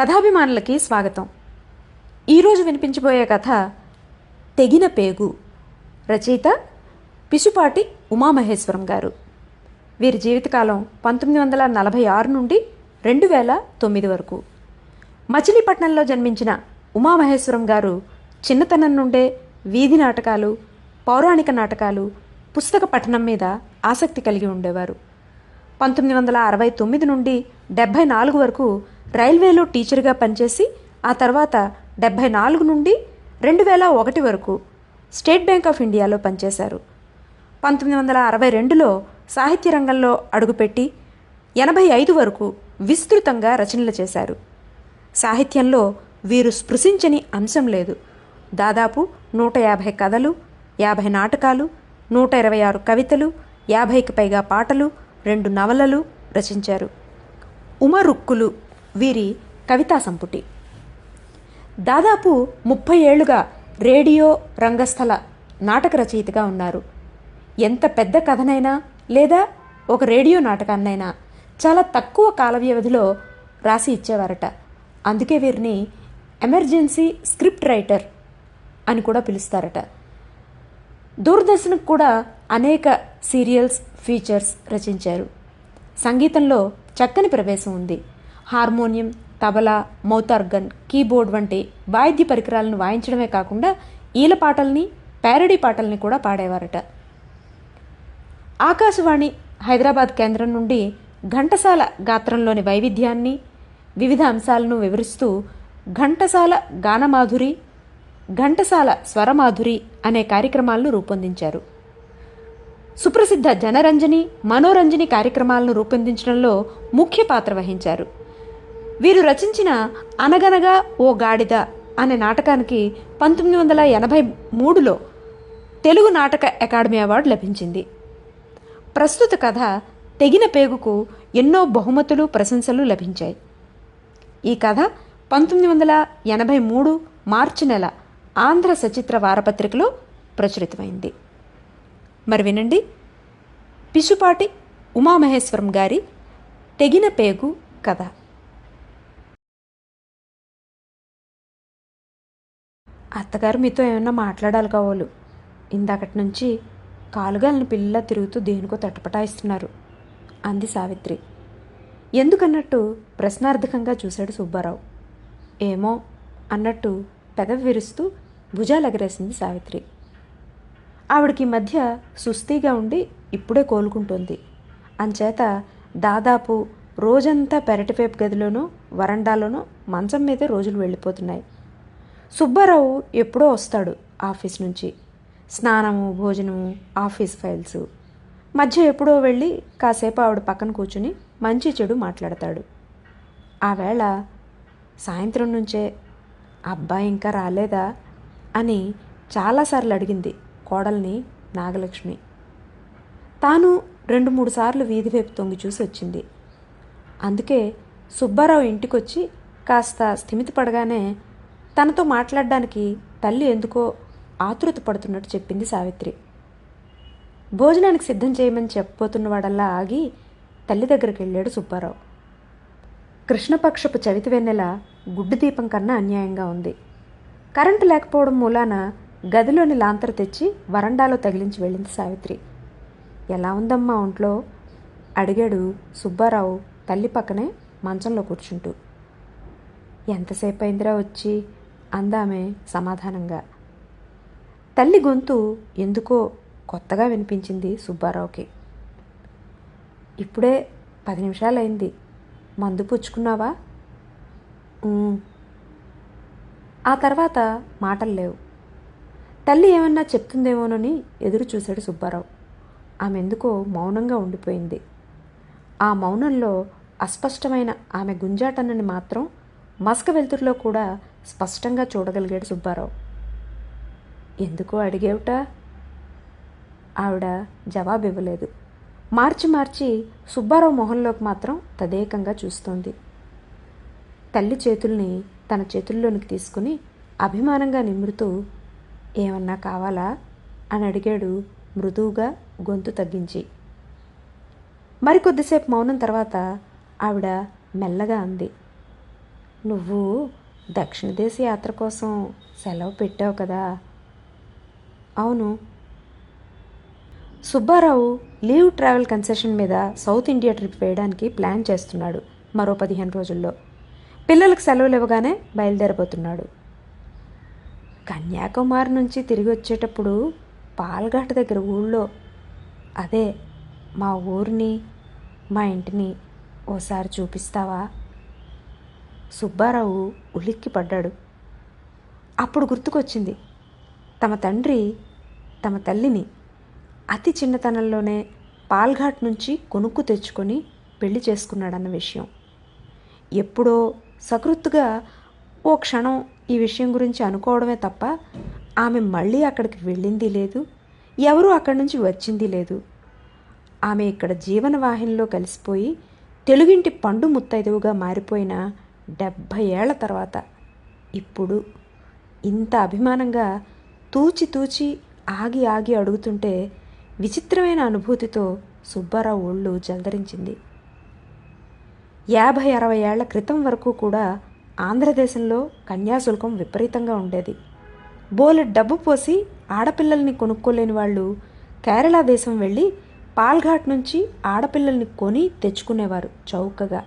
కథాభిమానులకి స్వాగతం. ఈరోజు వినిపించబోయే కథ తెగిన పేగు రచయిత పిసుపాటి ఉమామహేశ్వరం గారు. వీరి జీవితకాలం పంతొమ్మిది వందల నలభై ఆరు నుండి రెండు వేల తొమ్మిది వరకు. మచిలీపట్నంలో జన్మించిన ఉమామహేశ్వరం గారు చిన్నతనం నుండే వీధి నాటకాలు పౌరాణిక నాటకాలు పుస్తక పఠనం మీద ఆసక్తి కలిగి ఉండేవారు. పంతొమ్మిది వందల అరవై తొమ్మిది నుండి డెబ్భై నాలుగు వరకు రైల్వేలో టీచర్గా పనిచేసి ఆ తర్వాత డెబ్భై నాలుగు నుండి రెండు వేల ఒకటి వరకు స్టేట్ బ్యాంక్ ఆఫ్ ఇండియాలో పనిచేశారు. పంతొమ్మిది వందల అరవై రెండులో సాహిత్య రంగంలో అడుగుపెట్టి ఎనభై ఐదు వరకు విస్తృతంగా రచనలు చేశారు. సాహిత్యంలో వీరు స్పృశించని అంశం లేదు. దాదాపు నూట యాభై కథలు యాభై నాటకాలు నూట ఇరవై ఆరు కవితలు యాభైకి పైగా పాటలు రెండు నవలలు రచించారు. ఉమరుక్కులు వీరి కవితా సంపుటి. దాదాపు ముప్పై ఏళ్ళుగా రేడియో రంగస్థల నాటక రచయితగా ఉన్నారు. ఎంత పెద్ద కథనైనా లేదా ఒక రేడియో నాటకాన్నైనా చాలా తక్కువ కాల వ్యవధిలో రాసి ఇచ్చేవారట. అందుకే వీరిని ఎమర్జెన్సీ స్క్రిప్ట్ రైటర్ అని కూడా పిలుస్తారట. దూరదర్శన్కు కూడా అనేక సీరియల్స్ ఫీచర్స్ రచించారు. సంగీతంలో చక్కని ప్రవేశం ఉంది. హార్మోనియం తబలా మౌతార్గన్ కీబోర్డ్ వంటి వాయిద్య పరికరాలను వాయించడమే కాకుండా ఈల పాటల్ని ప్యారడీ పాటల్ని కూడా పాడేవారట. ఆకాశవాణి హైదరాబాద్ కేంద్రం నుండి ఘంటసాల గాత్రంలోని వైవిధ్యాన్ని వివిధ అంశాలను వివరిస్తూ ఘంటసాల గానమాధురి ఘంటసాల స్వరమాధురి అనే కార్యక్రమాలను రూపొందించారు. సుప్రసిద్ధ జనరంజని మనోరంజని కార్యక్రమాలను రూపొందించడంలో ముఖ్య పాత్ర వహించారు. వీరు రచించిన అనగనగా ఓ గాడిద అనే నాటకానికి పంతొమ్మిది వందల ఎనభై మూడులో తెలుగు నాటక అకాడమీ అవార్డు లభించింది. ప్రస్తుత కథ తెగిన పేగుకు ఎన్నో బహుమతులు ప్రశంసలు లభించాయి. ఈ కథ పంతొమ్మిది వందల ఎనభై మూడు మార్చి నెల ఆంధ్ర సచిత్ర వారపత్రికలో ప్రచురితమైంది. మరి వినండి. పిశుపాటి ఉమామహేశ్వరం గారి తెగిన పేగు కథ. అత్తగారు మీతో ఏమైనా మాట్లాడాలి కావాలి. ఇందాకటి నుంచి కాలుగాలిని పిల్లలా తిరుగుతూ దేనికో తటపటాయిస్తున్నారు. అంది సావిత్రి. ఎందుకన్నట్టు ప్రశ్నార్థకంగా చూశాడు సుబ్బారావు. ఏమో అన్నట్టు పెదవి విరుస్తూ భుజాలు ఎగరేసింది సావిత్రి. ఆవిడకి మధ్య సుస్తీగా ఉండి ఇప్పుడే కోలుకుంటుంది. అంచేత దాదాపు రోజంతా పెరటిపేపు గదిలోనూ వరండాలోనూ మంచం మీదే రోజులు వెళ్ళిపోతున్నాయి. సుబ్బారావు ఎప్పుడో వస్తాడు ఆఫీస్ నుంచి. స్నానము భోజనము ఆఫీస్ ఫైల్స్. మధ్య ఎప్పుడో వెళ్ళి కాసేపు ఆవిడ పక్కన కూర్చుని మంచి చెడు మాట్లాడతాడు. ఆ వేళ సాయంత్రం నుంచే అబ్బాయి ఇంకా రాలేదా? అని చాలాసార్లు అడిగింది కోడల్ని నాగలక్ష్మి. తాను రెండు మూడు సార్లు వీధి వైపు తొంగి చూసి వచ్చింది. అందుకే సుబ్బారావు ఇంటికొచ్చి కాస్త స్థిమితపడగానే పడగానే తనతో మాట్లాడడానికి తల్లి ఎందుకో ఆతృత పడుతున్నట్టు చెప్పింది సావిత్రి. భోజనానికి సిద్ధం చేయమని చెప్పబోతున్నవాడల్లా ఆగి తల్లి దగ్గరికి వెళ్ళాడు సుబ్బారావు. కృష్ణపక్షపు చవితి వెన్నెల గుడ్డు దీపం కన్నా అన్యాయంగా ఉంది. కరెంటు లేకపోవడం మూలాన గదిలోని లాంతర్ తెచ్చి వరండాలో తగిలించి వెళ్ళింది సావిత్రి. ఎలా ఉందమ్మా ఒంట్లో? అడిగాడు సుబ్బారావు తల్లి పక్కనే మంచంలో కూర్చుంటూ. ఎంతసేపు అయిందిరా వచ్చి? అందామే సమాధానంగా. తల్లి గొంతు ఎందుకో కొత్తగా వినిపించింది సుబ్బారావుకి. ఇప్పుడే పది నిమిషాలైంది. మందు పుచ్చుకున్నావా? ఆ తర్వాత మాటలు లేవు. తల్లి ఏమన్నా చెప్తుందేమోనని ఎదురు చూశాడు సుబ్బారావు. ఆమె ఎందుకో మౌనంగా ఉండిపోయింది. ఆ మౌనంలో అస్పష్టమైన ఆమె గుంజాటనని మాత్రం మస్క వెలుతురులో కూడా స్పష్టంగా చూడగలిగాడు సుబ్బారావు. ఎందుకో అడిగేవుట? ఆవిడ జవాబు ఇవ్వలేదు మార్చి మార్చి సుబ్బారావు మొహంలోకి మాత్రం తదేకంగా చూస్తోంది. తల్లి చేతుల్ని తన చేతుల్లోనికి తీసుకుని అభిమానంగా నిమురుతూ ఏమన్నా కావాలా? అని అడిగాడు మృదువుగా గొంతు తగ్గించి. మరికొద్దిసేపు మౌనం తర్వాత ఆవిడ మెల్లగా అంది. నువ్వు దక్షిణ దేశ యాత్ర కోసం సెలవు పెట్టావు కదా. అవును. సుబ్బారావు లీవ్ ట్రావెల్ కన్సెషన్ మీద సౌత్ ఇండియా ట్రిప్ వేయడానికి ప్లాన్ చేస్తున్నాడు మరో పదిహేను రోజుల్లో. పిల్లలకు సెలవులు ఇవ్వగానే బయలుదేరబోతున్నాడు. కన్యాకుమారి నుంచి తిరిగి వచ్చేటప్పుడు పాల్ఘాట్ దగ్గర ఊళ్ళో. అదే మా ఊరిని మా ఇంటిని ఓసారి చూపిస్తావా? సుబ్బారావు ఉలిక్కి పడ్డాడు. అప్పుడు గుర్తుకొచ్చింది తమ తండ్రి తమ తల్లిని అతి చిన్నతనంలోనే పాల్ఘాట్ నుంచి కొనుక్కు తెచ్చుకొని పెళ్ళి చేసుకున్నాడన్న విషయం. ఎప్పుడో సకృత్తుగా ఓ క్షణం ఈ విషయం గురించి అనుకోవడమే తప్ప ఆమె మళ్ళీ అక్కడికి వెళ్ళింది లేదు ఎవరూ అక్కడి నుంచి వచ్చింది లేదు. ఆమె ఇక్కడ జీవనవాహినిలో కలిసిపోయి తెలుగింటి పండు ముత్తైదువుగా మారిపోయిన డెబ్భై ఏళ్ళ తర్వాత ఇప్పుడు ఇంత అభిమానంగా తూచి తూచి ఆగి ఆగి అడుగుతుంటే విచిత్రమైన అనుభూతితో సుబ్బారావు ఒళ్ళు జలదరించింది. యాభై అరవై ఏళ్ళ క్రితం వరకు కూడా ఆంధ్రదేశంలో కన్యాశుల్కం విపరీతంగా ఉండేది. బోలెడ్ డబ్బు పోసి ఆడపిల్లల్ని కొనుక్కోలేని వాళ్ళు కేరళ దేశం వెళ్ళి పాల్ఘాట్ నుంచి ఆడపిల్లల్ని కొని తెచ్చుకునేవారు చౌకగా.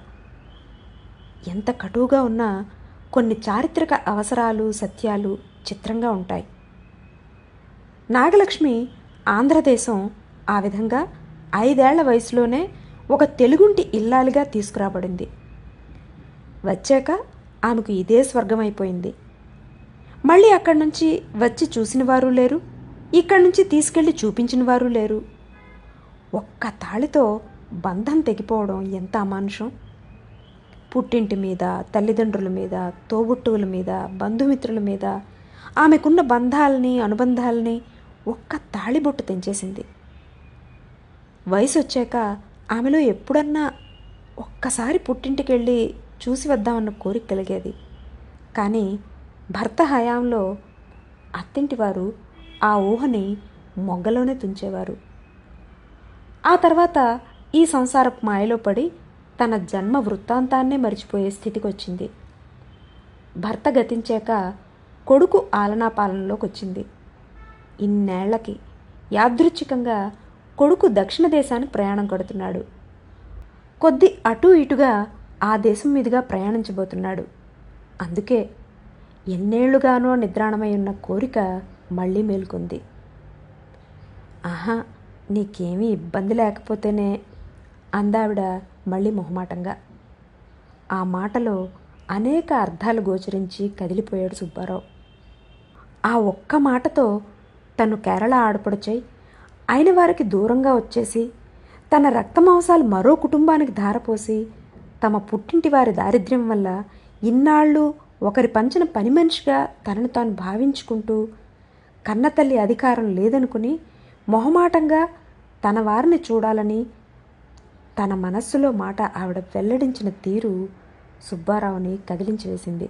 ఎంత కటువుగా ఉన్నా కొన్ని చారిత్రక అవసరాలు సత్యాలు చిత్రంగా ఉంటాయి. నాగలక్ష్మి ఆంధ్రదేశం ఆ విధంగా ఐదేళ్ళ వయసులోనే ఒక తెలుగుంటి ఇల్లాలుగా తీసుకురాబడింది. వచ్చాక ఆమెకు ఇదే స్వర్గమైపోయింది. మళ్ళీ అక్కడి నుంచి వచ్చి చూసిన వారు లేరు ఇక్కడి నుంచి తీసుకెళ్ళి చూపించిన వారు లేరు. ఒక్క తాళితో బంధం తెగిపోవడం ఎంత అమానుషం! పుట్టింటి మీద తల్లిదండ్రుల మీద తోబుట్టువుల మీద బంధుమిత్రుల మీద ఆమెకున్న బంధాలని అనుబంధాలని ఒక్క తాళిబొట్టు తెంచేసింది. వయసు వచ్చాక ఆమెలో ఎప్పుడన్నా ఒక్కసారి పుట్టింటికి వెళ్ళి చూసి వద్దామన్న కోరిక కలిగేది. కానీ భర్త హయాంలో అత్తింటి వారు ఆ ఊహని మొగ్గలోనే తుంచేవారు. ఆ తర్వాత ఈ సంసారపు మాయలో పడి తన జన్మ వృత్తాంతాన్నే మర్చిపోయే స్థితికి వచ్చింది భర్త గతించాక కొడుకు ఆలనా పాలనలోకి వచ్చింది ఇన్నేళ్ళకి యాదృచ్ఛికంగా కొడుకు దక్షిణ దేశానికి ప్రయాణం కడుతున్నాడు. కొద్ది అటు ఇటుగా ఆ దేశం మీదుగా ప్రయాణించబోతున్నాడు. అందుకే ఎన్నేళ్ళుగానో నిద్రాణమై ఉన్న కోరిక మళ్ళీ మేల్కొంది. ఆహా నీకేమీ ఇబ్బంది లేకపోతేనే అందావిడ మళ్ళీ మొహమాటంగా ఆ మాటలో అనేక అర్థాలు గోచరించి కదిలిపోయాడు సుబ్బారావు. ఆ ఒక్క మాటతో తను కేరళ ఆడపడుచై అయిన వారికి దూరంగా వచ్చేసి తన రక్తమాంసాలు మరో కుటుంబానికి ధారపోసి తమ పుట్టింటి వారి దారిద్ర్యం వల్ల ఇన్నాళ్ళు ఒకరి పంచిన పని మనిషిగా తనను తాను భావించుకుంటూ కన్నతల్లి అధికారం లేదనుకుని మొహమాటంగా తన వారిని చూడాలని తన మనస్సులో మాట ఆవిడ వెల్లడించిన తీరు సుబ్బారావుని కదిలించి వేసింది.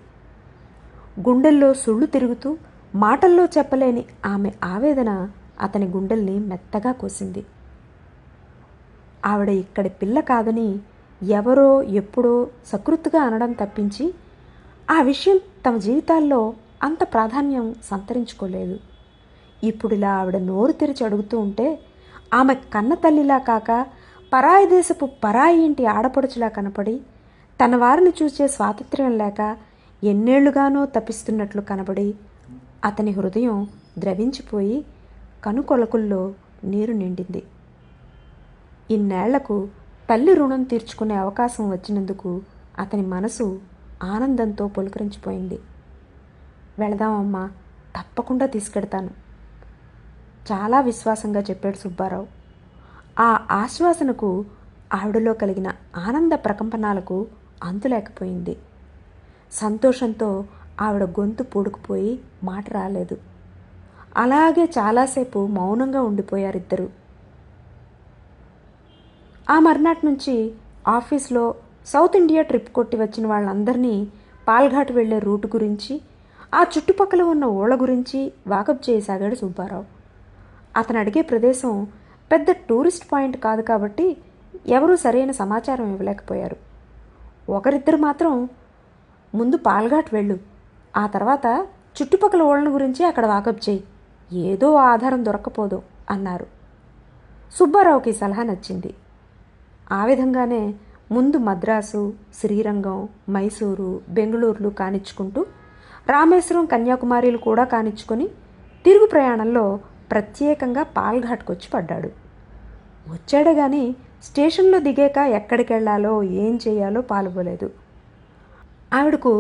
గుండెల్లో సుళ్ళు తిరుగుతూ మాటల్లో చెప్పలేని ఆమె ఆవేదన అతని గుండెల్ని మెత్తగా కోసింది. ఆవిడ ఇక్కడి పిల్ల కాదని ఎవరో ఎప్పుడో సకృత్తుగా అనడం తప్పించి ఆ విషయం తమ జీవితాల్లో అంత ప్రాధాన్యం సంతరించుకోలేదు. ఇప్పుడు ఇలా ఆవిడ నోరు తెరిచి అడుగుతూ ఉంటే ఆమె కన్న తల్లిలా కాక పరాయి దేశపు పరాయి ఇంటి ఆడపడుచులా కనపడి తన వారిని చూసే స్వాతంత్ర్యం లేక ఎన్నేళ్ళుగానో తప్పిస్తున్నట్లు కనబడి అతని హృదయం ద్రవించిపోయి కనుకొలకుల్లో నీరు నిండింది. ఇన్నేళ్ళకు తల్లి రుణం తీర్చుకునే అవకాశం వచ్చినందుకు అతని మనసు ఆనందంతో పులకరించిపోయింది. వెళదామమ్మా తప్పకుండా తీసుకెడతాను చాలా విశ్వాసంగా చెప్పాడు సుబ్బారావు. ఆ ఆశ్వాసనకు ఆవిడలో కలిగిన ఆనంద ప్రకంపనాలకు అంతులేకపోయింది సంతోషంతో ఆవిడ గొంతు పూడుకుపోయి మాట రాలేదు. అలాగే చాలాసేపు మౌనంగా ఉండిపోయారిద్దరు. ఆ మర్నాటి నుంచి ఆఫీస్లో సౌత్ ఇండియా ట్రిప్ కొట్టి వచ్చిన వాళ్ళందరినీ పాల్ఘాట్ వెళ్ళే రూటు గురించి ఆ చుట్టుపక్కల ఉన్న ఊళ్ళ గురించి వాకప్ చేయసాగాడు సుబ్బారావు. అతను అడిగే ప్రదేశం పెద్ద టూరిస్ట్ పాయింట్ కాదు కాబట్టి ఎవరూ సరైన సమాచారం ఇవ్వలేకపోయారు. ఒకరిద్దరు మాత్రం ముందు పాల్ఘాట్ వెళ్ళు ఆ తర్వాత చుట్టుపక్కల ఓళ్ళను గురించి అక్కడ వాకప్ చేయి ఏదో ఆధారం దొరక్కపోదు అన్నారు. సుబ్బారావుకి సలహా నచ్చింది. ఆ విధంగానే ముందు మద్రాసు శ్రీరంగం మైసూరు బెంగళూరులు కానిచ్చుకుంటూ రామేశ్వరం కన్యాకుమారిలు కూడా కానిచ్చుకొని తిరుగు ప్రయాణంలో ప్రత్యేకంగా పాల్ఘాట్కొచ్చి పడ్డాడు. వచ్చాడు కానీ స్టేషన్లో దిగాక ఎక్కడికి వెళ్ళాలో ఏం చేయాలో పాల్గొలేదు ఆవిడకు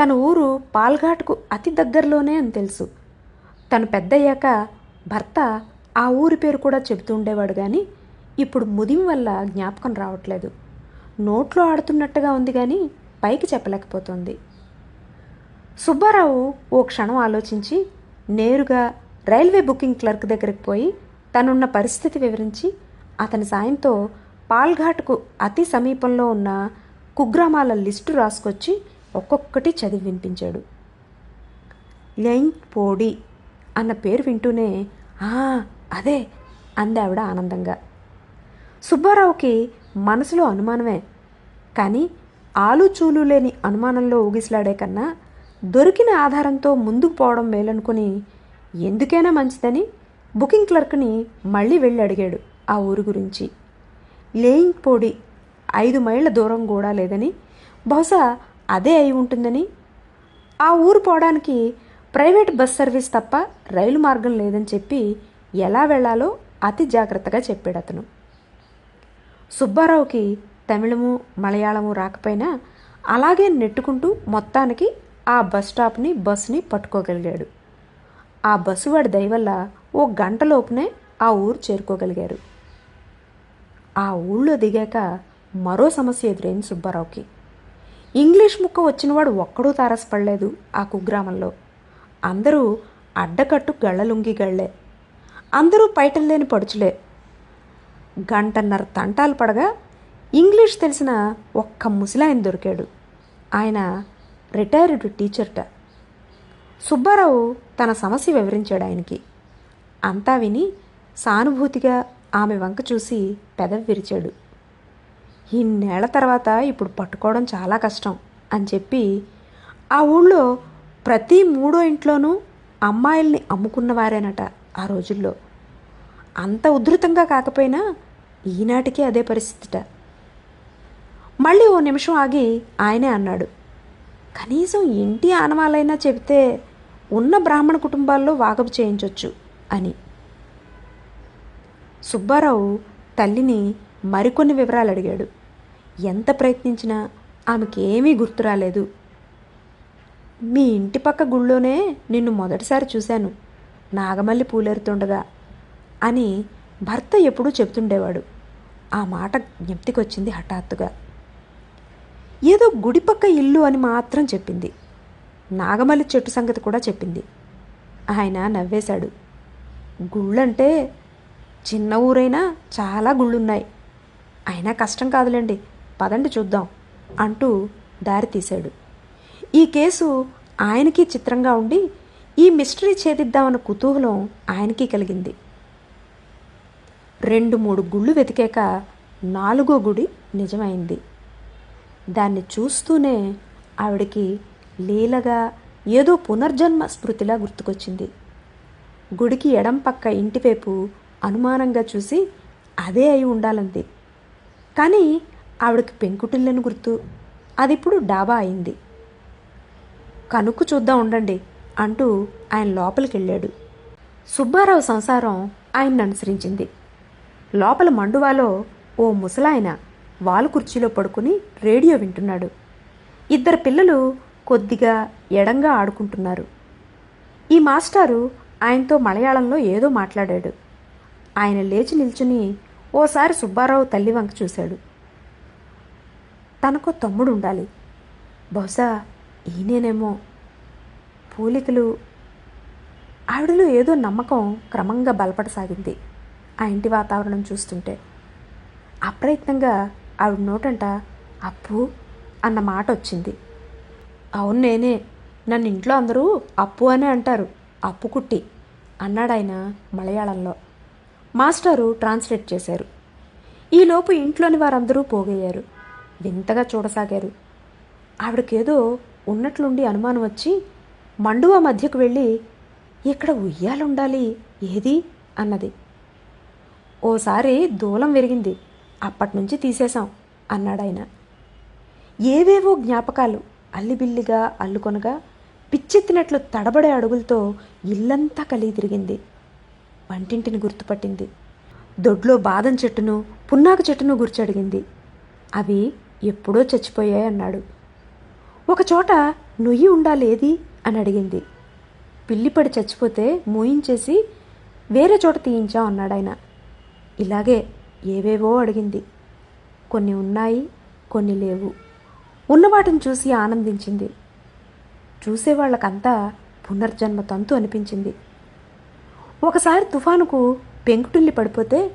తన ఊరు పాల్ఘాట్కు అతి దగ్గరలోనే అని తెలుసు. తను పెద్దయ్యాక భర్త ఆ ఊరి పేరు కూడా చెబుతూ ఉండేవాడు కానీ ఇప్పుడు ముదిమి వల్ల జ్ఞాపకం రావట్లేదు. నోట్లో ఆడుతున్నట్టుగా ఉంది కానీ పైకి చెప్పలేకపోతుంది. సుబ్బారావు ఓ క్షణం ఆలోచించి నేరుగా రైల్వే బుకింగ్ క్లర్క్ దగ్గరికి పోయి తనున్న పరిస్థితి వివరించి అతని సాయంతో పాల్ఘాట్కు అతి సమీపంలో ఉన్న కుగ్రామాల లిస్టు రాసుకొచ్చి ఒక్కొక్కటి చదివి వినిపించాడు. లెంగ్ పోడి అన్న పేరు వింటూనే "ఆ, అదే అందావిడ ఆనందంగా. సుబ్బారావుకి మనసులో అనుమానమే కానీ ఆలుచూలు లేని అనుమానంలో ఊగిసలాడే కన్నా దొరికిన ఆధారంతో ముందుకు పోవడం మేలనుకుని ఎందుకైనా మంచిదని బుకింగ్ క్లర్క్ని మళ్ళీ వెళ్ళి అడిగాడు. ఆ ఊరు గురించి. లేయింగ్ పోడి ఐదు మైళ్ళ దూరం కూడా లేదని బహుశా అదే అయి ఉంటుందని. ఆ ఊరు పోవడానికి ప్రైవేట్ బస్ సర్వీస్ తప్ప రైలు మార్గం లేదని చెప్పి ఎలా వెళ్ళాలో అతి జాగ్రత్తగా చెప్పాడు అతను. సుబ్బారావుకి తమిళము మలయాళము రాకపోయినా అలాగే నెట్టుకుంటూ మొత్తానికి ఆ బస్ స్టాప్ని బస్ని పట్టుకోగలిగాడు. ఆ బస్సు వాడి దయవల్ల ఓ గంటలోపునే ఆ ఊరు చేరుకోగలిగారు. ఆ ఊళ్ళో దిగాక మరో సమస్య ఎదురైంది సుబ్బారావుకి. ఇంగ్లీష్ ముక్క వచ్చినవాడు ఒక్కడూ తారసపడలేదు ఆ కుగ్రామంలో. అందరూ అడ్డకట్టు గళ్ళలుంగి గళ్ళే. అందరూ పైటల్లేని పడుచులే. గంటన్నర తంటాలు పడగా ఇంగ్లీష్ తెలిసిన ఒక్క ముసలాయన దొరికాడు. ఆయన రిటైర్డ్ టీచర్ట. సుబ్బారావు తన సమస్య వివరించాడు ఆయనకి. అంతా విని సానుభూతిగా ఆమె వంక చూసి పెదవి విరిచాడు. ఇన్నేళ్ళ తర్వాత ఇప్పుడు పట్టుకోవడం చాలా కష్టం అని చెప్పి ఆ ఊళ్ళో ప్రతి మూడో ఇంట్లోనూ అమ్మాయిల్ని అమ్ముకున్నవారేనట ఆ రోజుల్లో. అంత ఉధృతంగా కాకపోయినా ఈనాటికి అదే పరిస్థితిట. మళ్ళీ ఓ నిమిషం ఆగి ఆయనే అన్నాడు కనీసం ఇంటి ఆనవాలైనా చెబితే ఉన్న బ్రాహ్మణ కుటుంబాల్లో వాగపు చేయించవచ్చు అని. సుబ్బారావు తల్లిని మరికొన్ని వివరాలు అడిగాడు. ఎంత ప్రయత్నించినా ఆమెకి ఏమీ గుర్తు రాలేదు. మీ ఇంటి పక్క గుళ్ళోనే నిన్ను మొదటిసారి చూశాను. నాగమల్లి పూలేరుతుండగా అని భర్త ఎప్పుడూ చెప్తుండేవాడు ఆ మాట జ్ఞప్తికొచ్చింది హఠాత్తుగా. ఏదో గుడి పక్క ఇల్లు అని మాత్రం చెప్పింది. నాగమల్లి చెట్టు సంగతి కూడా చెప్పింది. ఆయన నవ్వేశాడు. గుళ్ళంటే చిన్న ఊరైనా చాలా గుళ్ళున్నాయి. అయినా కష్టం కాదులేండి. పదండి చూద్దాం అంటూ దారి తీశాడు. ఈ కేసు ఆయనకి చిత్రంగా ఉండి ఈ మిస్టరీ ఛేదిద్దామన్న కుతూహలం ఆయనకి కలిగింది. రెండు మూడు గుళ్ళు వెతికాక నాలుగో గుడి నిజమైంది. దాన్ని చూస్తూనే ఆవిడకి లీలగా ఏదో పునర్జన్మ స్మృతిలా గుర్తుకొచ్చింది. గుడికి ఎడం పక్క ఇంటివైపు అనుమానంగా చూసి అదే అయి ఉండాలంది కానీ ఆవిడకి పెంకుటిల్లని గుర్తు. అది ఇప్పుడు డాబా అయింది. కనుక్కు చూద్దాం ఉండండి అంటూ ఆయన లోపలికి వెళ్ళాడు సుబ్బారావు సంసారం ఆయన్ని అనుసరించింది. లోపల మండువాలో ఓ ముసలాయన వాలు కుర్చీలో పడుకుని రేడియో వింటున్నాడు. ఇద్దరు పిల్లలు కొద్దిగా ఎడంగా ఆడుకుంటున్నారు. ఈ మాస్టారు ఆయనతో మలయాళంలో ఏదో మాట్లాడాడు. ఆయన లేచి నిల్చుని ఓసారి సుబ్బారావు తల్లి వంక చూశాడు. తనకు తమ్ముడు ఉండాలి. బహుశా ఈయనేనేమో పూలికలు ఆవిడలో ఏదో నమ్మకం క్రమంగా బలపడసాగింది ఆ ఇంటి వాతావరణం చూస్తుంటే. అప్రయత్నంగా ఆవిడ నోటంట అప్పు అన్న మాట వచ్చింది. అవును నేనే నన్ను ఇంట్లో అందరూ అప్పు అనే అంటారు. అప్పు కుట్టి అన్నాడు ఆయన మలయాళంలో. మాస్టారు ట్రాన్స్లేట్ చేశారు. ఈలోపు ఇంట్లోని వారందరూ పోగయ్యారు. వింతగా చూడసాగారు. ఆవిడకేదో ఉన్నట్లుండి అనుమానం వచ్చి మండువా మధ్యకు వెళ్ళి ఇక్కడ ఉయ్యాలుండాలి ఏది? అన్నది. ఓసారి దూలం విరిగింది అప్పటినుంచి తీసేశాం అన్నాడాయన ఏవేవో జ్ఞాపకాలు అల్లిబిల్లిగా అల్లుకొనగా పిచ్చెత్తినట్లు తడబడే అడుగులతో ఇల్లంతా కలిగి తిరిగింది. వంటింటిని గుర్తుపట్టింది. దొడ్లో బాదం చెట్టును పున్నాక చెట్టును గుర్చడిగింది అవి ఎప్పుడో చచ్చిపోయాయి అన్నాడు. ఒకచోట నుయ్యి ఉండాలేది అని అడిగింది. పిల్లిపడి చచ్చిపోతే మూయించేసి వేరే చోట తీయించాం అన్నాడు ఆయన. ఇలాగే ఏవేవో అడిగింది. కొన్ని ఉన్నాయి కొన్ని లేవు. ఉన్నవాటిని చూసి ఆనందించింది. చూసేవాళ్ళకంతా పునర్జన్మ తంతు అనిపించింది. ఒకసారి తుఫానుకు పెంకుటిల్లి పడిపోతే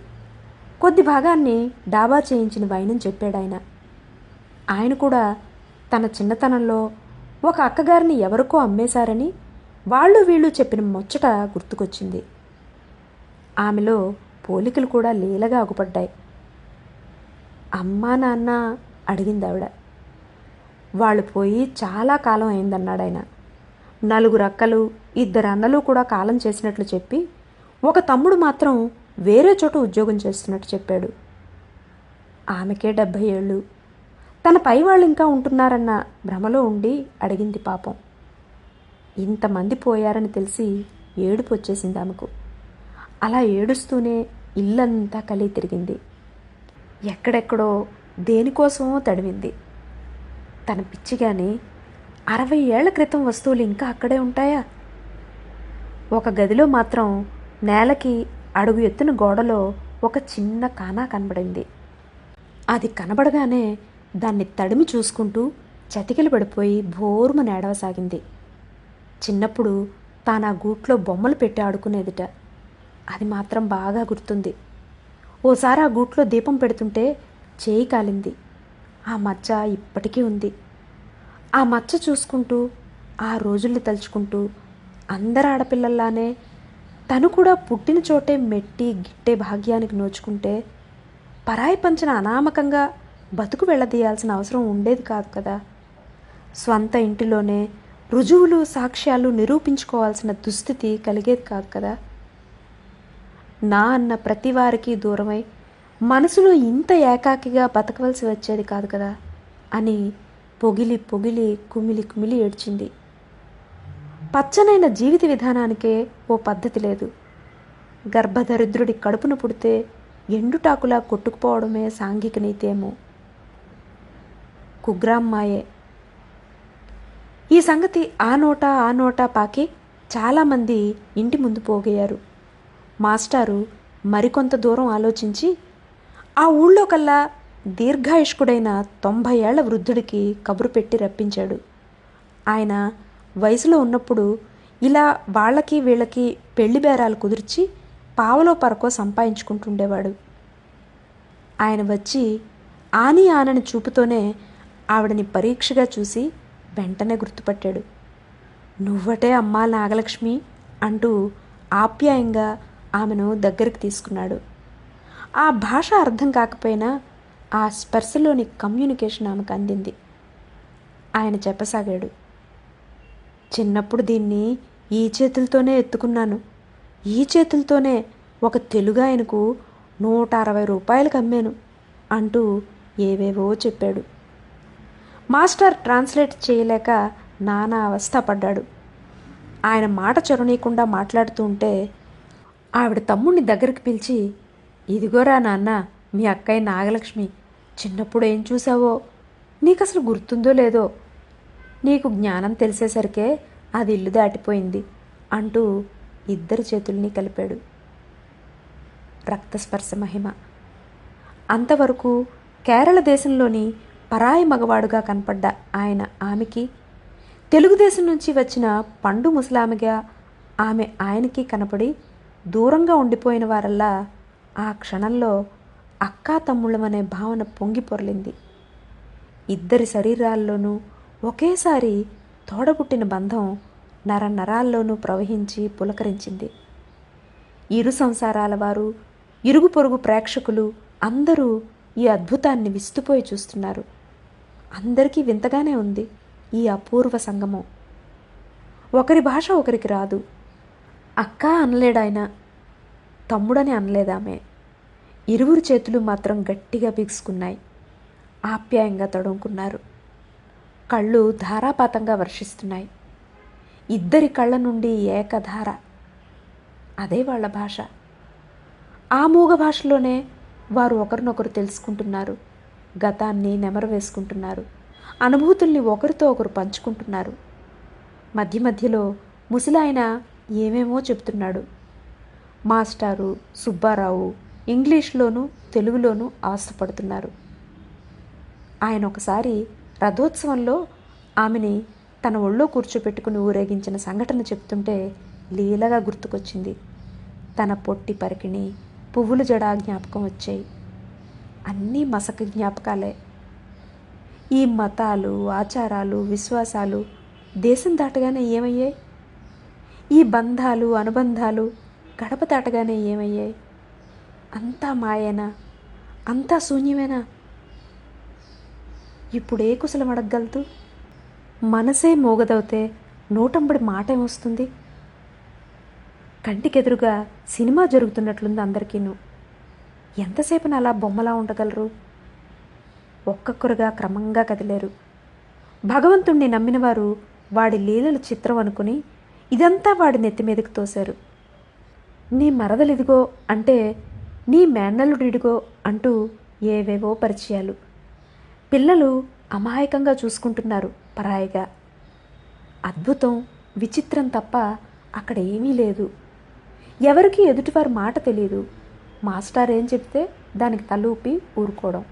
కొద్ది భాగాన్ని డాబా చేయించిన వైనం చెప్పాడు ఆయన ఆయన కూడా తన చిన్నతనంలో ఒక అక్కగారిని ఎవరికో అమ్మేశారని వాళ్ళు వీళ్ళు చెప్పిన ముచ్చట గుర్తుకొచ్చింది. ఆమెలో పోలికలు కూడా లీలగా అగుపడ్డాయి. అమ్మా నాన్న అడిగింది ఆవిడ. వాళ్ళు పోయి చాలా కాలం అయిందన్నాడు ఆయన నలుగురు అక్కలు ఇద్దరు అన్నలు కూడా కాలం చేసినట్లు చెప్పి ఒక తమ్ముడు మాత్రం వేరే చోట ఉద్యోగం చేస్తున్నట్టు చెప్పాడు. ఆమెకే డెబ్భై ఏళ్ళు. తన పై వాళ్ళు ఇంకా ఉంటున్నారన్న భ్రమలో ఉండి అడిగింది పాపం. ఇంతమంది పోయారని తెలిసి ఏడుపు వచ్చేసింది ఆమెకు. అలా ఏడుస్తూనే ఇల్లంతా కలి తిరిగింది. ఎక్కడెక్కడో దేనికోసమో తడివింది. తన పిచ్చిగాని అరవై ఏళ్ళ క్రితం వస్తువులు ఇంకా అక్కడే ఉంటాయా? ఒక గదిలో మాత్రం నేలకి అడుగు ఎత్తున గోడలో ఒక చిన్న కానా కనబడింది. అది కనబడగానే దాన్ని తడిమి చూసుకుంటూ చతికిలు పడిపోయి భోరుమ నేడవసాగింది. చిన్నప్పుడు తాను ఆ గూట్లో బొమ్మలు పెట్టి ఆడుకునేదిట. అది మాత్రం బాగా గుర్తుంది. ఓసారి ఆ గూట్లో దీపం పెడుతుంటే చేయి కాలింది. ఆ మచ్చ ఇప్పటికీ ఉంది. ఆ మచ్చ చూసుకుంటూ ఆ రోజుల్ని తలుచుకుంటూ అందరు ఆడపిల్లల్లానే. తను కూడా పుట్టిన చోటే మెట్టి గిట్టే భాగ్యానికి నోచుకుంటే పరాయి పంచన అనామకంగా బతుకు వెళ్ళదీయాల్సిన అవసరం ఉండేది కాదు కదా. స్వంత ఇంటిలోనే రుజువులు సాక్ష్యాలు నిరూపించుకోవాల్సిన దుస్థితి కలిగేది కాదు కదా. నా అన్న ప్రతి వారికి దూరమై మనసులో ఇంత ఏకాకిగా బతకవలసి వచ్చేది కాదు కదా అని పొగిలి పొగిలి కుమిలి కుమిలి ఏడ్చింది. పచ్చనైన జీవిత విధానానికే ఓ పద్ధతి లేదు. గర్భదరిద్రుడి కడుపున పుడితే ఎండుటాకులా కొట్టుకుపోవడమే సాంఘిక నీతేమో. కుగ్రామ్మాయే. ఈ సంగతి ఆ నోట ఆ నోట పాకి చాలామంది ఇంటి ముందు పోగయ్యారు. మాస్టారు మరికొంత దూరం ఆలోచించి ఆ ఊళ్ళో కల్లా దీర్ఘాయుష్కుడైన తొంభై ఏళ్ళ వృద్ధుడికి కబురు పెట్టి రప్పించాడు. ఆయన వయసులో ఉన్నప్పుడు ఇలా వాళ్ళకి వీళ్ళకి పెళ్ళి బేరాలు కుదిర్చి పావలో పరకో సంపాదించుకుంటుండేవాడు. ఆయన వచ్చి ఆని ఆనని చూపుతోనే ఆవిడని పరీక్షగా చూసి వెంటనే గుర్తుపట్టాడు. నువ్వటే అమ్మా నాగలక్ష్మి అంటూ ఆప్యాయంగా ఆమెను దగ్గరికి తీసుకున్నాడు. ఆ భాష అర్థం కాకపోయినా ఆ స్పర్శలోని కమ్యూనికేషన్ ఆమెకు అందింది. ఆయన చెప్పసాగాడు. చిన్నప్పుడు దీన్ని ఈ చేతులతోనే ఎత్తుకున్నాను. ఈ చేతులతోనే ఒక తెలుగు ఆయనకు నూట అరవై రూపాయలకు అమ్మాను అంటూ ఏవేవో చెప్పాడు. మాస్టర్ ట్రాన్స్లేట్ చేయలేక నానా అవస్థ పడ్డాడు ఆయన మాట చొరనీయకుండా మాట్లాడుతూ ఉంటే ఆవిడ తమ్ముడిని దగ్గరికి పిలిచి ఇదిగోరా నాన్న మీ అక్కయ్య నాగలక్ష్మి చిన్నప్పుడు ఏం చూసావో? నీకు అసలు గుర్తుందో లేదో? నీకు జ్ఞానం తెలిసేసరికే అది ఇల్లు దాటిపోయింది అంటూ ఇద్దరి చేతుల్ని కలిపాడు. రక్తస్పర్శ మహిమ. అంతవరకు కేరళ దేశంలోని పరాయి మగవాడుగా కనపడ్డ ఆయన ఆమెకి తెలుగుదేశం నుంచి వచ్చిన పండు ముసలామిగా ఆమె ఆయనకి కనపడి దూరంగా ఉండిపోయిన వారల్లా ఆ క్షణంలో అక్కా తమ్ముళ్ళమనే భావన పొంగి పొరలింది. ఇద్దరి శరీరాల్లోనూ ఒకేసారి తోడబుట్టిన బంధం నర నరాల్లోనూ ప్రవహించి పులకరించింది. ఇరు సంసారాల వారు ఇరుగు పొరుగు ప్రేక్షకులు అందరూ ఈ అద్భుతాన్ని విస్తుపోయి చూస్తున్నారు. అందరికీ వింతగానే ఉంది ఈ అపూర్వ సంగమం. ఒకరి భాష ఒకరికి రాదు. అక్క అనలేడాయన తమ్ముడని అనలేదామె. ఇరువురు చేతులు మాత్రం గట్టిగా బిగుసుకున్నాయి ఆప్యాయంగా తడుముకున్నారు. కళ్ళు ధారాపాతంగా వర్షిస్తున్నాయి. ఇద్దరి కళ్ళ నుండి ఏకధార. అదే వాళ్ళ భాష. ఆ మూగ భాషలోనే వారు ఒకరినొకరు తెలుసుకుంటున్నారు. గతాన్ని నెమరు వేసుకుంటున్నారు అనుభూతుల్ని ఒకరితో ఒకరు పంచుకుంటున్నారు. మధ్య మధ్యలో ముసలాయన ఏమేమో చెప్తున్నాడు. మాస్టారు సుబ్బారావు ఇంగ్లీష్లోనూ తెలుగులోనూ అవస్థపడుతున్నారు ఆయన ఒకసారి రథోత్సవంలో ఆమెని తన ఒళ్ళో కూర్చోపెట్టుకుని ఊరేగించిన సంఘటన చెప్తుంటే లీలగా గుర్తుకొచ్చింది. తన పొట్టి పరికిణి పువ్వులు జడ జ్ఞాపకం వచ్చాయి. అన్నీ మసక జ్ఞాపకాలే. ఈ మతాలు ఆచారాలు విశ్వాసాలు దేశం దాటగానే ఏమయ్యాయి? ఈ బంధాలు అనుబంధాలు గడప దాటగానే ఏమయ్యాయి? అంతా మాయేనా? అంతా శూన్యమేనా? ఇప్పుడే కుశలం అడగగలదు మనసే మోగదవుతే నోటంబడి మాట ఏమొస్తుంది కంటికెదురుగా సినిమా జరుగుతున్నట్లుంది అందరికీను. ఎంతసేపున అలా బొమ్మలా ఉండగలరు? ఒక్కొక్కరుగా క్రమంగా కదిలేరు. భగవంతుణ్ణి నమ్మినవారు వాడి లీలలు చిత్రం అనుకుని ఇదంతా వాడి నెత్తి మీదకి తోశారు. నీ మరదలిదిగో అంటే నీ మేనల్లుడిగో అంటూ ఏవేవో పరిచయాలు. పిల్లలు అమాయకంగా చూసుకుంటున్నారు పరాయిగా. అద్భుతం విచిత్రం తప్ప అక్కడ ఏమీ లేదు. ఎవరికి ఎదుటివారి మాట తెలియదు మాస్టర్ ఏం చెప్తే దానికి తలూపి ఊరుకోవడం.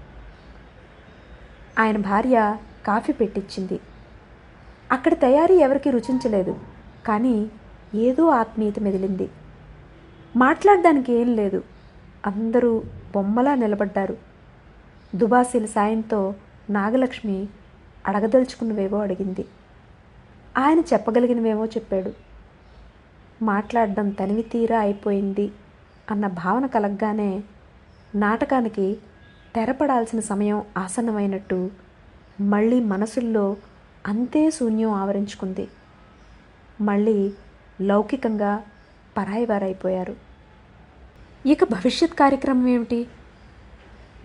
ఆయన భార్య కాఫీ పెట్టించింది అక్కడ తయారీ ఎవరికి రుచించలేదు కానీ ఏదో ఆత్మీయత మెదిలింది. మాట్లాడడానికి ఏం లేదు. అందరూ బొమ్మలా నిలబడ్డారు. దుబాసీల సాయంతో నాగలక్ష్మి అడగదలుచుకున్నవేవో అడిగింది. ఆయన చెప్పగలిగినవేమో చెప్పాడు. మాట్లాడడం తనివి తీరా అయిపోయింది అన్న భావన కలగ్గానే నాటకానికి తెరపడాల్సిన సమయం ఆసన్నమైనట్టు మళ్ళీ మనసుల్లో అంతే శూన్యం ఆవరించుకుంది. మళ్ళీ లౌకికంగా పరాయివారైపోయారు. ఇక భవిష్యత్ కార్యక్రమం ఏమిటి?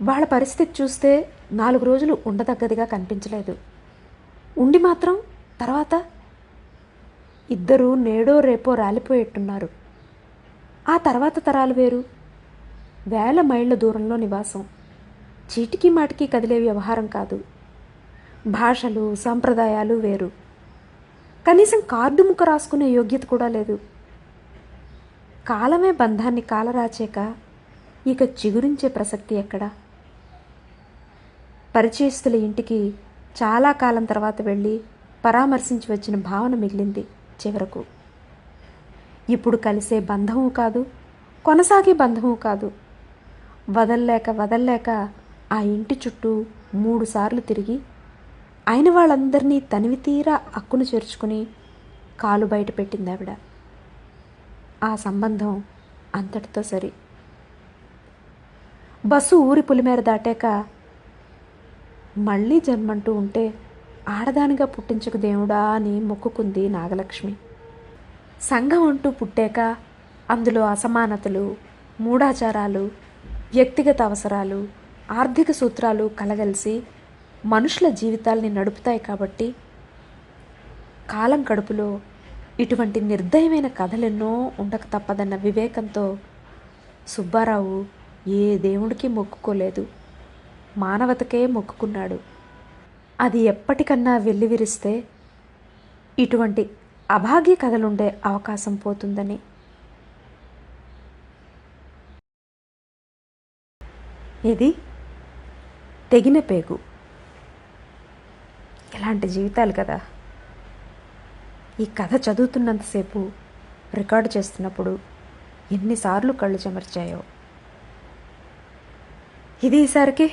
వాళ్ళ పరిస్థితి చూస్తే నాలుగు రోజులు ఉండదగ్గదిగా కనిపించలేదు. ఉండి మాత్రం తర్వాత ఇద్దరూ నేడో రేపో రాలిపోయేట్టున్నారు. ఆ తర్వాత తరాలు వేరు. వేల మైళ్ళ దూరంలో నివాసం. చీటికి మాటికి కదిలే వ్యవహారం కాదు. భాషలు సాంప్రదాయాలు వేరు. కనీసం కార్డు ముక్క రాసుకునే యోగ్యత కూడా లేదు. కాలమే బంధాన్ని కాలరాచాక ఇక చిగురించే ప్రసక్తి ఎక్కడా? పరిచయస్తుల ఇంటికి చాలా కాలం తర్వాత వెళ్ళి పరామర్శించి వచ్చిన భావన మిగిలింది చివరకు. ఇప్పుడు కలిసే బంధము కాదు కొనసాగే బంధము కాదు. వదల్లేక వదల్లేక ఆ ఇంటి చుట్టూ మూడుసార్లు తిరిగి అయిన వాళ్ళందరినీ తనివి తీరా అక్కును చేర్చుకుని కాలు బయట పెట్టింది ఆవిడ. ఆ సంబంధం అంతటితో సరి. బస్సు ఊరి పులిమేర దాటాక మళ్ళీ జన్మంటూ ఉంటే ఆడదానిగా పుట్టించకు దేవుడా అని మొక్కుకుంది నాగలక్ష్మి. సంఘం అంటూ పుట్టాక అందులో అసమానతలు మూఢాచారాలు వ్యక్తిగత అవసరాలు ఆర్థిక సూత్రాలు కలగలిసి మనుషుల జీవితాల్ని నడుపుతాయి కాబట్టి కాలం కడుపులో ఇటువంటి నిర్దయమైన కథలెన్నో ఉండక తప్పదన్న వివేకంతో సుబ్బారావు ఏ దేవుడికి మొక్కుకోలేదు. మానవతకే మొక్కుకున్నాడు. అది ఎప్పటికన్నా వెల్లివిరిస్తే ఇటువంటి అభాగ్య కథలుండే అవకాశం పోతుందని. ఇది తెగిన పేగు. ఎలాంటి జీవితాలు కదా. ఈ కథ చదువుతున్నంతసేపు రికార్డు చేస్తున్నప్పుడు ఎన్నిసార్లు కళ్ళు చెమర్చాయో. ఇది ఈసారికి